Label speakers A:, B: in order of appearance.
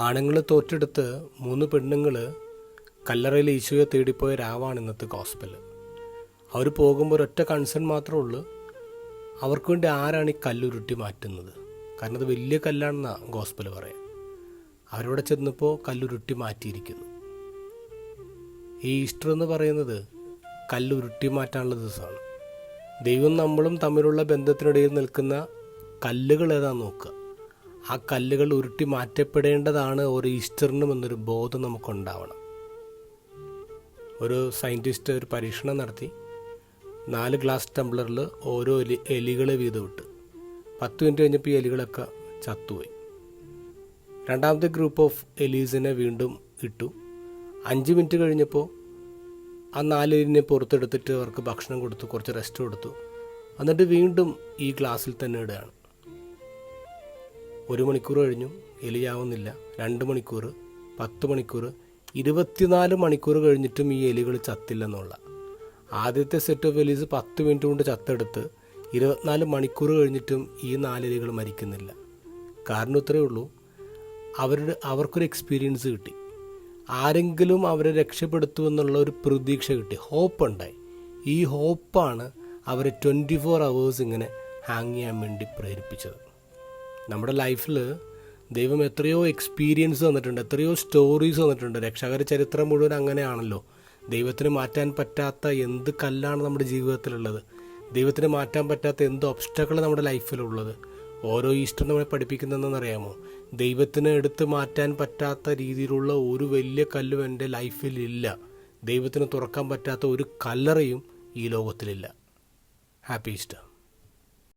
A: ആണുങ്ങൾ തോറ്റെടുത്ത് മൂന്ന് പെണ്ണുങ്ങൾ കല്ലറയിൽ ഈശോയെ തേടിപ്പോയ രാവാണ് ഇന്നത്തെ ഗോസ്പൽ അവർ പോകുമ്പോൾ ഒരൊറ്റ കൺസേൺ മാത്രമേ ഉള്ളൂ. അവർക്ക് വേണ്ടി ആരാണ് ഈ കല്ലുരുട്ടി മാറ്റുന്നത്? കാരണം അത് വലിയ കല്ലാണെന്നാണ് ഗോസ്പൽ പറയാം. അവരവിടെ ചെന്നപ്പോൾ കല്ലുരുട്ടി മാറ്റിയിരിക്കുന്നു. ഈ ഈസ്റ്റർ എന്ന് പറയുന്നത് കല്ലുരുട്ടി മാറ്റാനുള്ള ദിവസമാണ്. ദൈവം നമ്മളും തമ്മിലുള്ള ബന്ധത്തിനിടയിൽ നിൽക്കുന്ന കല്ലുകൾ ഏതാ നോക്കുക. ആ കല്ലുകൾ ഉരുട്ടി മാറ്റപ്പെടേണ്ടതാണ് ഒരു ഈസ്റ്ററിനും എന്നൊരു ബോധം നമുക്കുണ്ടാവണം. ഒരു സയന്റിസ്റ്റ് ഒരു പരീക്ഷണം നടത്തി. നാല് ഗ്ലാസ് ടംബ്ലറിൽ ഓരോ എലി എലികളെ വീതം ഇട്ട് പത്ത് മിനിറ്റ് കഴിഞ്ഞപ്പോൾ ഈ എലികളൊക്കെ ചത്തുപോയി. രണ്ടാമത്തെ ഗ്രൂപ്പ് ഓഫ് എലീസിനെ വീണ്ടും ഇട്ടു. അഞ്ച് മിനിറ്റ് കഴിഞ്ഞപ്പോൾ ആ നാല് എലിനെ പുറത്തെടുത്തിട്ട് അവർക്ക് ഭക്ഷണം കൊടുത്തു കുറച്ച് റെസ്റ്റ് കൊടുത്തു. എന്നിട്ട് വീണ്ടും ഈ ഗ്ലാസ്സിൽ തന്നെ ഇടുകയാണ്. ഒരു മണിക്കൂർ കഴിഞ്ഞു എലിയാവുന്നില്ല. രണ്ട് മണിക്കൂർ പത്ത് മണിക്കൂർ ഇരുപത്തിനാല് മണിക്കൂർ കഴിഞ്ഞിട്ടും ഈ എലികൾ ചത്തില്ലെന്നുള്ള. ആദ്യത്തെ സെറ്റ് ഓഫ് എലീസ് പത്ത് മിനിറ്റ് കൊണ്ട് ചത്തെടുത്ത് ഇരുപത്തിനാല് മണിക്കൂർ കഴിഞ്ഞിട്ടും ഈ നാലെലികൾ മരിക്കുന്നില്ല. കാരണം ഇത്രയേ ഉള്ളൂ അവരുടെ അവർക്കൊരു എക്സ്പീരിയൻസ് കിട്ടി. ആരെങ്കിലും അവരെ രക്ഷപ്പെടുത്തുമെന്നുള്ള ഒരു പ്രതീക്ഷ കിട്ടി. ഹോപ്പ് ഉണ്ടായി. ഈ ഹോപ്പാണ് അവരെ ട്വന്റി ഫോർ അവേഴ്സ് ഇങ്ങനെ ഹാങ് ചെയ്യാൻ വേണ്ടി പ്രേരിപ്പിച്ചത്. നമ്മുടെ ലൈഫിൽ ദൈവം എത്രയോ എക്സ്പീരിയൻസ് തന്നിട്ടുണ്ട് എത്രയോ സ്റ്റോറീസ് തന്നിട്ടുണ്ട്. രക്ഷകര ചരിത്രം മുഴുവൻ അങ്ങനെയാണല്ലോ. ദൈവത്തിന് മാറ്റാൻ പറ്റാത്ത എന്ത് കല്ലാണ് നമ്മുടെ ജീവിതത്തിലുള്ളത്. ദൈവത്തിന് മാറ്റാൻ പറ്റാത്ത എന്ത് ഒബ്സ്റ്റക്കിൾ നമ്മുടെ ലൈഫിലുള്ളത്. ഓരോ ഈസ്റ്റർ നമ്മളെ പഠിപ്പിക്കുന്നതെന്ന് അറിയാമോ ദൈവത്തിന് എടുത്ത് മാറ്റാൻ പറ്റാത്ത രീതിയിലുള്ള ഒരു വലിയ കല്ലും എന്റെ ലൈഫിലില്ല. ദൈവത്തിന് തുറക്കാൻ പറ്റാത്ത ഒരു കല്ലറയും ഈ ലോകത്തിലില്ല. Happy Easter